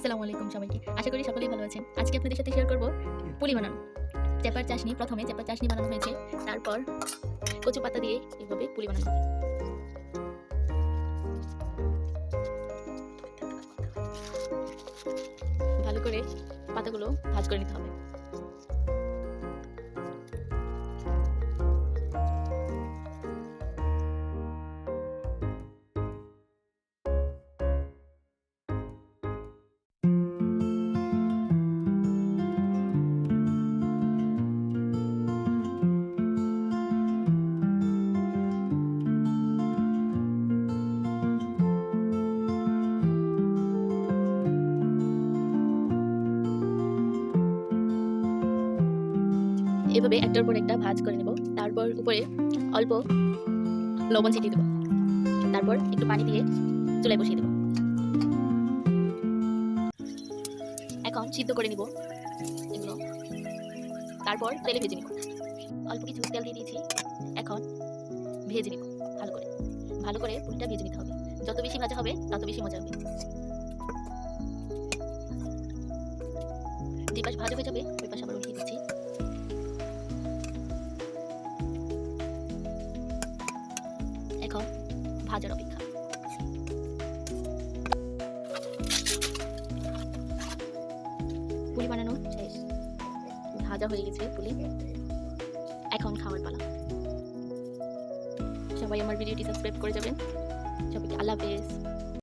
আসসালামু আলাইকুম সবাইকে। আশা করি সকলেই ভালো আছেন। আজকে আপনাদের সাথে শেয়ার করব পুলি বানানো। চেপার চাশনি প্রথমে চেপার চাশনি বানানো হয়েছে। তারপর কচু পাতা দিয়ে এইভাবে পুলি বানানো। ভালো করে পাতাগুলো ভাজ করে নিতে হবে। এভাবে একটার পর একটা ভাজ করে নেব। তারপর উপরে অল্প লবণ ছিটিয়ে দেবো। তারপর একটু পানি দিয়ে চুলায় বসিয়ে দেবো। এখন সিদ্ধ করে নিব এগুলো। তারপর তেলে ভেজে নিব। অল্প কিছু তেল দিয়ে দিয়েছি। এখন ভেজে নিব ভালো করে। ভালো করে পুরিটা ভেজে নিতে হবে। যত বেশি ভাজা হবে, তত বেশি মজা হবে। যে পাশ ভাজা হয়ে যাবে, ওই পাশ আবার উঠিয়ে দিচ্ছি। ভাজার অপেক্ষা। পুলি বানানো শেষ। ভাজা হয়ে গেছে পুলি। এখন খাওয়ার পালা। সবাই আমার ভিডিওটি সাবস্ক্রাইব করে যাবেন। সবাইকে আল্লাহ হাফেজ।